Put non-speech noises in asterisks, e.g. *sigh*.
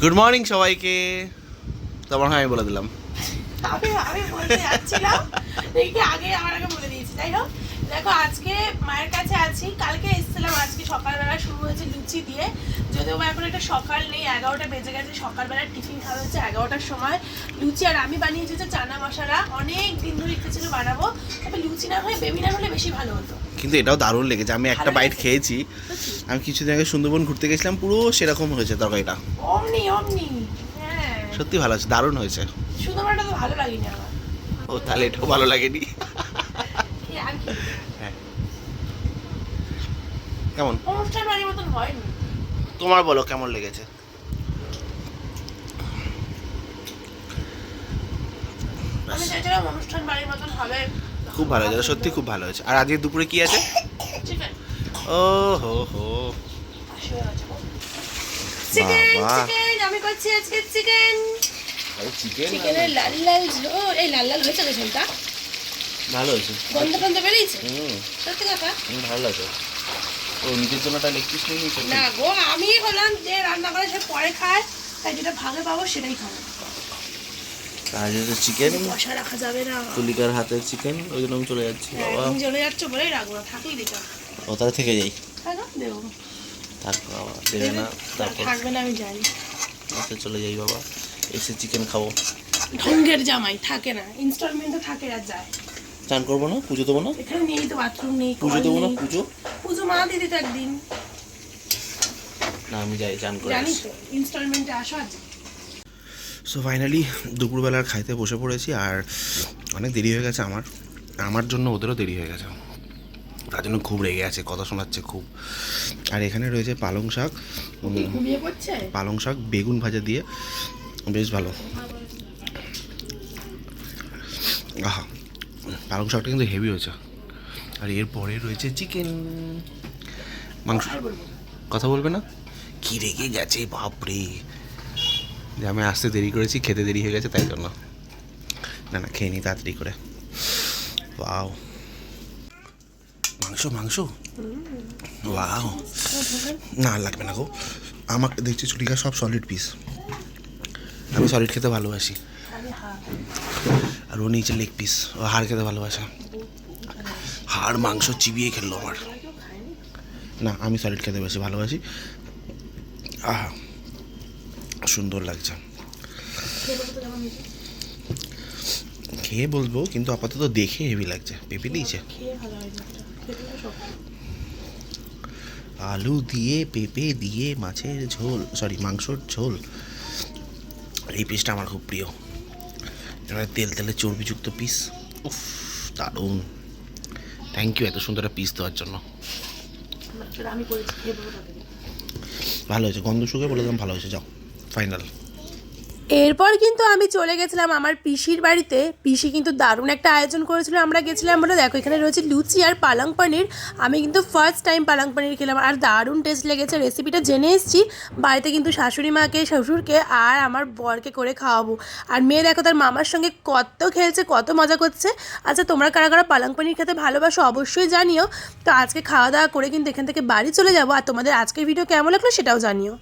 Good morning সবাইকে। তোমার হয়, আমি বলে দিলাম। আমি আমি বলতে যাচ্ছিলাম। দেখি, আগে, আমার আগে বলে দিয়েছি। তাই হোক, দেখো, আজকে মায়ের কাছে আছি। কালকে এসেছিলাম আজকে, সকালবেলা শুরু হয়েছে লুচি দিয়ে। যদিও বা এখন একটা সকাল নেই এগারোটা বেজে গেছে সকালবেলা টিফিন খাওয়া হচ্ছে এগারোটার সময়। লুচি আর আমি বানিয়েছি যে চানা মশলা। অনেক দিন ধরে ইচ্ছে ছিল বানাবো তবে লুচি না হয়ে বেবি না হলে বেশি ভালো হতো। কিন্তু এটাও দারুণ লেগেছে। আমি একটা বাইট খেয়েছি? আমি কিছুদিন আগে সুন্দরবন ঘুরতে গেছিলাম পুরো সেরকম হয়েছে তরকারিটা। অমনি অমনি। হ্যাঁ। সত্যি ভালো আছে দারুণ হয়েছে। সুন্দরবনটা তো ভালো লাগেনি আমার। ও তাহলে এটাও ভালো লাগেনি। *laughs* হ্যাঁ। কেমন? অনুষ্ঠান বাড়ির মতন হয়নি। তোমার বলো কেমন লেগেছে? অনুষ্ঠান বাড়ির মতন হবে। খুব ভালো হয়েছে সত্যি খুব ভালো হয়েছে। আর আজকে দুপুরে কি আছে? ও হো হো। আমি করছি আজকে চিকেন চিকেনের লাল লাল ঝোল এই লাল লাল হয়েছে তো ঝোলটা ভালো হয়েছে। গন্ধ টন্ধ বেরিয়েছে? সত্যি কথা? ভালো লাগছে। ও নিজের জন্য একটা লেগ পিস নিয়ে না গো আমি হলাম যে রান্না করে সে পরে খায় তাই যেটা ভাগে পাবো সেটাই খাব। আজ হচ্ছে চিকেন রাখা যাবে না। তুলিকার হাতের চিকেন ওই জন্য আমি চলে যাচ্ছি হ্যাঁ, বাবা। তুমি চলে যাচ্ছ বলেই রাখব না থাকলেই দিতাম ও তাহলে থেকে যাই। দেবো। থাক বাবা দেবে না তারপর। থাকবে না আমি জানি। আচ্ছা চলে যাই বাবা। এসে চিকেন খাব। ঢঙ্গের জামাই থাকে না। ইনস্টলমেন্টে থাকে আর যায়। চান করব না পুজো দেবো না। এখানে নেই তো বাথরুম নেই পুজো দেবো না পুজো। পুজো মা দিদি তো একদিন। না আমি যাই চান করে জানি আসি। তো ইনস্টলমেন্টে আসো আজ। সো ফাইনালি দুপুরবেলার খাইতে বসে পড়েছি আর অনেক দেরি হয়ে গেছে আমার। আমার জন্য ওদেরও দেরি হয়ে গেছে। তার জন্য খুব রেগে আছে কথা শোনাচ্ছে খুব। আর এখানে রয়েছে পালং শাক। পালং শাক বেগুন ভাজা দিয়ে। বেশ ভালো। আহা। পালং শাকটা কিন্তু হেভি হয়েছে। আর এরপরে রয়েছে চিকেন মাংস। কথা বলবে না? কি রেগে গেছে বাপরে। যে আমি আসতে দেরি করেছি খেতে দেরি হয়ে গেছে তাই জন্য। না না খেয়ে নি তাড়াতাড়ি করে। ওয়াও। মাংস মাংস? ওয়াও। না লাগবে না গো। আমাকে দেখছি ছুটিকা সব সলিড পিস আমি সলিড খেতে ভালোবাসি। আরে ও নিচে লেগ পিস ও হাড় খেতে ভালোবাসে। হাড় মাংস চিবিয়ে খেললো আমার। না আমি সলিড খেতে বেশি ভালোবাসি। আহা সুন্দর লাগছে। খেয়ে বলব কিন্তু আপাতত দেখে হেভি লাগছে। পেঁপে দিয়েছে। আলু দিয়ে পেঁপে দিয়ে মাছের ঝোল সরি মাংসর ঝোল। এই পিসটা আমার খুব প্রিয়। তেল তেলে চর্বিযুক্ত পিস উফ দারুণ। থ্যাংক ইউ এত সুন্দর একটা পিস দেওয়ার জন্য। ভালো হয়েছে গন্ধ শুকে বলে দিলাম ভালো হয়েছে যাও ফাইনাল এরপর কিন্তু আমি চলে গেছিলাম আমার পিসির বাড়িতে। পিসি কিন্তু দারুণ একটা আয়োজন করেছিল। আমরা গেছিলাম বলে, দেখো, এখানে রয়েছে লুচি আর পালং পনির। আমি কিন্তু ফার্স্ট টাইম পালং পনির খেলাম আর দারুণ টেস্ট লেগেছে। রেসিপিটা জেনে এসেছি। বাড়িতে কিন্তু শাশুড়ি মাকে, শ্বশুরকে আর আমার বরকে করে খাওয়াবো। আর মেয়ে, দেখো, তার মামার সঙ্গে কত খেলছে, কত মজা করছে। আচ্ছা তোমরা কারা কারা পালং পনির খেতে ভালোবাসো অবশ্যই জানিও। তো আজকে খাওয়া দাওয়া করে কিন্তু এখান থেকে বাড়ি চলে যাব। আর তোমাদের আজকের ভিডিও কেমন লাগল সেটাও জানিও।